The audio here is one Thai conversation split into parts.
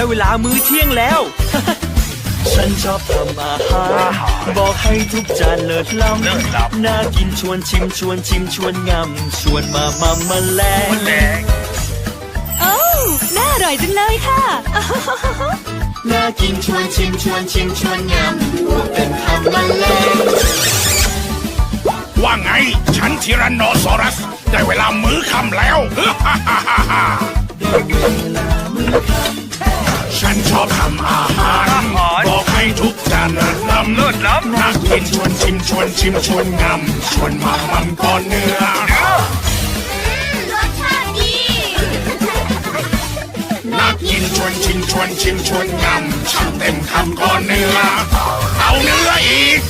ได้เวลามื้อเที่ยงแล้ว ฉันชอบทำอาหาร บอกให้ทุกจานเลิศล้ำน่ากินชวนชิมชวนชิมชวนงำชวนมามามาแลงโอ้วน่าอร่อยจังเลยค่ะ น่ากินชวนชิมชวนชิมชวนงำรวมเป็นคำมาแลงว่าไง ฉันทิรันโนซอรัส ได้เวลามื้อค่ำแล้วฉันชอ บทำอาหารบอกให้ทุกจานเลิศล้ำเลิศล้ำน่ากินชวนชิมชวนชิมชวนงำชวนมามันก่อนเนื้อรสชาติดีน่ากินชวนชิมชวนชิมชวนงำช่างเต็มคำก่อนเนื้อเอาเนื้ออีก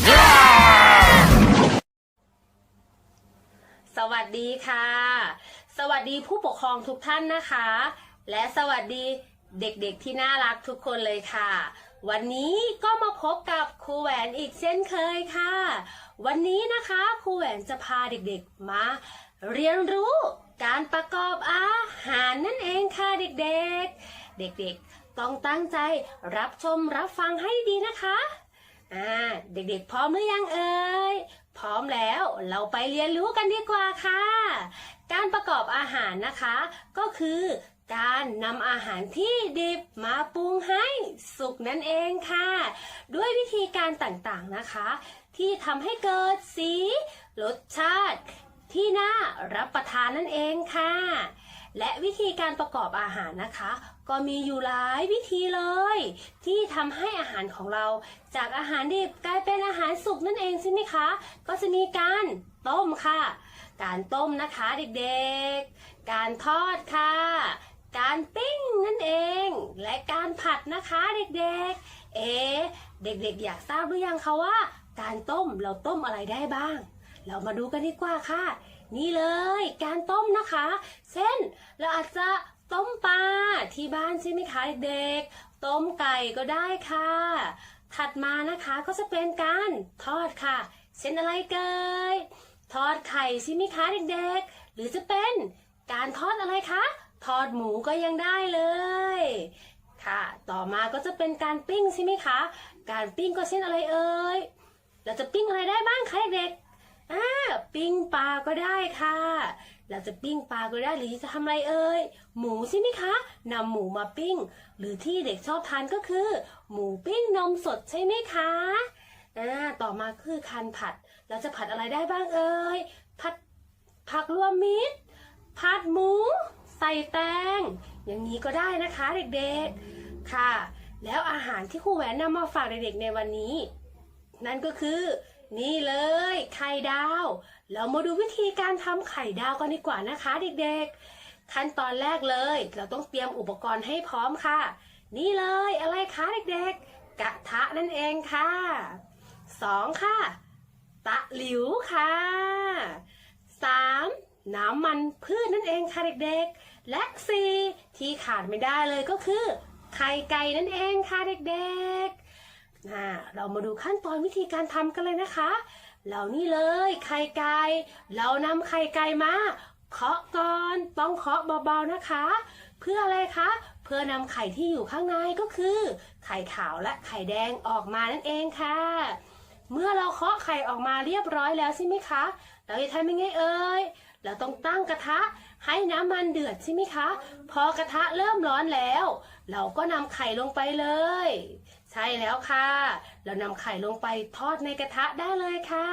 สวัสดีค่ะ สวัสดีผู้ปกครองทุกท่านนะคะ และสวัสดี เด็กๆที่น่ารักทุกคนเลยค่ะ วันนี้ก็มาพบกับครูแหวนอีกเช่นเคยค่ะ วันนี้นะคะครูแหวนจะพาเด็กๆมาเรียนรู้การประกอบอาหารนั่นเองค่ะเด็กๆ เด็กๆต้องตั้งใจรับชมรับฟังให้ดีนะคะอ่าเด็กๆ พร้อมหรือยังเอ่ยพร้อมแล้วเราไปเรียนรู้กันดีกว่าค่ะ การประกอบอาหารนะคะ ก็คือ การนำอาหารที่ดิบมาปรุงให้สุกนั่นเองค่ะ ด้วยวิธีการต่างๆนะคะ ที่ทำให้เกิดสีรสชาติ ที่น่ารับประทานนั่นเองค่ะ และวิธีการประกอบอาหารนะคะ ก็มีอยู่หลายวิธีเลย ที่ทำให้อาหารของเรา จากอาหารดิบกลายเป็นอาหารสุกนั่นเองใช่ไหมคะ ก็จะมีการต้มค่ะ การต้มนะคะเด็กๆ การทอดค่ะ การปิ้งนั่นเอง และการผัดนะคะเด็กๆ เอ๊เด็กๆ อยากทราบหรือยังคะว่า การต้มเราต้มอะไรได้บ้าง เรามาดูกันดีกว่าค่ะ นี่เลยการต้มนะคะ เช่นเราอาจจะต้มปลาที่บ้านใช่ไหมคะเด็กๆ ต้มไก่ก็ได้ค่ะ ถัดมานะคะก็จะเป็นการทอดค่ะ เช่นอะไรเกยทอดไข่ใช่ไหมคะเด็กๆ หรือจะเป็นการทอดอะไรคะ ทอดหมูก็ยังได้เลย ค่ะ ต่อมาก็จะเป็นการปิ้งใช่ไหมคะ การปิ้งก็เช่นอะไรเอ่ย เราจะปิ้งอะไรได้บ้างคะเด็กๆอ่าปิ้งปลาก็ได้ค่ะ เราจะปิ้งปลาก็ได้หรือจะทำอะไรเอ่ย หมูใช่ไหมคะนำหมูมาปิ้ง หรือที่เด็กชอบทานก็คือ หมูปิ้งนมสดใช่ไหมคะอ่าต่อมาคือคันผัด เราจะผัดอะไรได้บ้างเอ่ย ผัดผักรวมมิตร ผัดหมู ใส่แตง อย่างนี้ก็ได้นะคะเด็กๆ ค่ะ แล้วอาหารที่ครูแหวนนำมาฝากเด็กๆในวันนี้ นั่นก็คือ นี่เลย ไข่ดาว เรามาดูวิธีการทำไข่ดาวกันดีกว่านะคะเด็กๆ ขั้นตอนแรกเลย เราต้องเตรียมอุปกรณ์ให้พร้อมค่ะ นี่เลยอะไรคะเด็กๆ กระทะนั่นเองค่ะสองค่ะ ตะหลิวค่ะสาม น้ำมันพืชนั่นเองค่ะเด็กๆ และสี่ที่ขาดไม่ได้เลยก็คือ ไข่ไก่นั่นเองค่ะเด็กๆอ่าเรามาดูขั้นตอนวิธีการทำกันเลยนะคะเรานี่เลยไข่ไก่ เรานำไข่ไก่มาเคาะก่อนต้องเคาะเบาๆนะคะ เพื่ออะไรคะ เพื่อนำไข่ที่อยู่ข้างในก็คือ ไข่ขาวและไข่แดงออกมานั่นเองค่ะ เมื่อเราเคาะไข่ออกมาเรียบร้อยแล้วใช่ไหมคะ เราจะทำยังไงเอ่ย เราต้องตั้งกระทะให้น้ำมันเดือดใช่ไหมคะ พอกระทะเริ่มร้อนแล้ว เราก็นำไข่ลงไปเลย ใช่แล้วค่ะ เรานำไข่ลงไปทอดในกระทะได้เลยค่ะ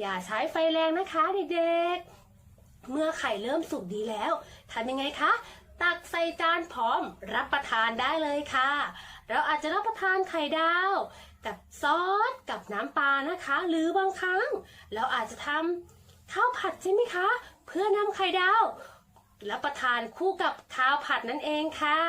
อย่าใช้ไฟแรงนะคะเด็กๆ เมื่อไข่เริ่มสุกดีแล้วทำยังไงคะตักใส่จานพร้อมรับประทานได้เลยค่ะ เราอาจจะรับประทานไข่ดาว กับซอสกับน้ำปลานะคะ หรือบางครั้ง เราอาจจะทำ ข้าวผัดใช่ไหมคะ เพื่อนำไข่ดาวรับประทานคู่กับข้าวผัดนั่นเองค่ะ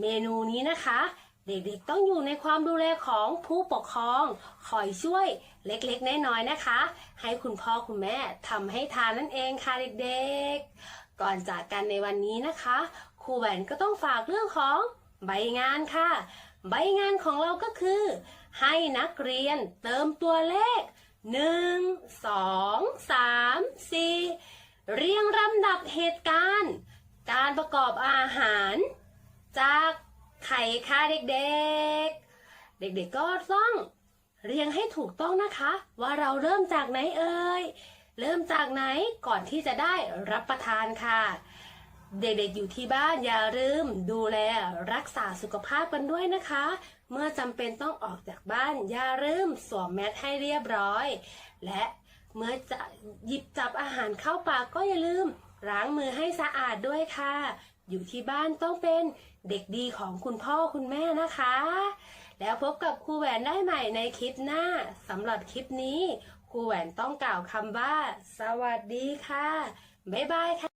เมนูนี้นะคะ เด็กๆต้องอยู่ในความดูแลของผู้ปกครองคอยช่วยเล็กๆน้อยๆนะคะ ให้คุณพ่อคุณแม่ทำให้ทานนั่นเองค่ะเด็กๆ ก่อนจากกันในวันนี้นะคะครูแหวนก็ต้องฝากเรื่องของใบงานค่ะ ใบงานของเราก็คือ ให้นักเรียนเติมตัวเลข 1 2 3 4เรียงลำดับเหตุการณ์ การประกอบอาหาร จากไข่ค่ะเด็กๆ เด็กๆก็ต้องเรียงให้ถูกต้องนะคะ ว่าเราเริ่มจากไหนเอ่ยเริ่มจากไหนก่อนที่จะได้รับประทานค่ะ เด็กๆอยู่ที่บ้านอย่าลืมดูแลรักษาสุขภาพกันด้วยนะคะ เมื่อจำเป็นต้องออกจากบ้านอย่าลืมสวมแมสให้เรียบร้อย และเมื่อจะหยิบจับอาหารเข้าปากก็อย่าลืมล้างมือให้สะอาดด้วยค่ะ อยู่ที่บ้านต้องเป็นเด็กดีของคุณพ่อคุณแม่นะคะ แล้วพบกับครูแหวนได้ใหม่ในคลิปหน้าสำหรับคลิปนี้ครูแหวนต้องกล่าวคำว่า สวัสดีค่ะ บ๊ายบายค่ะ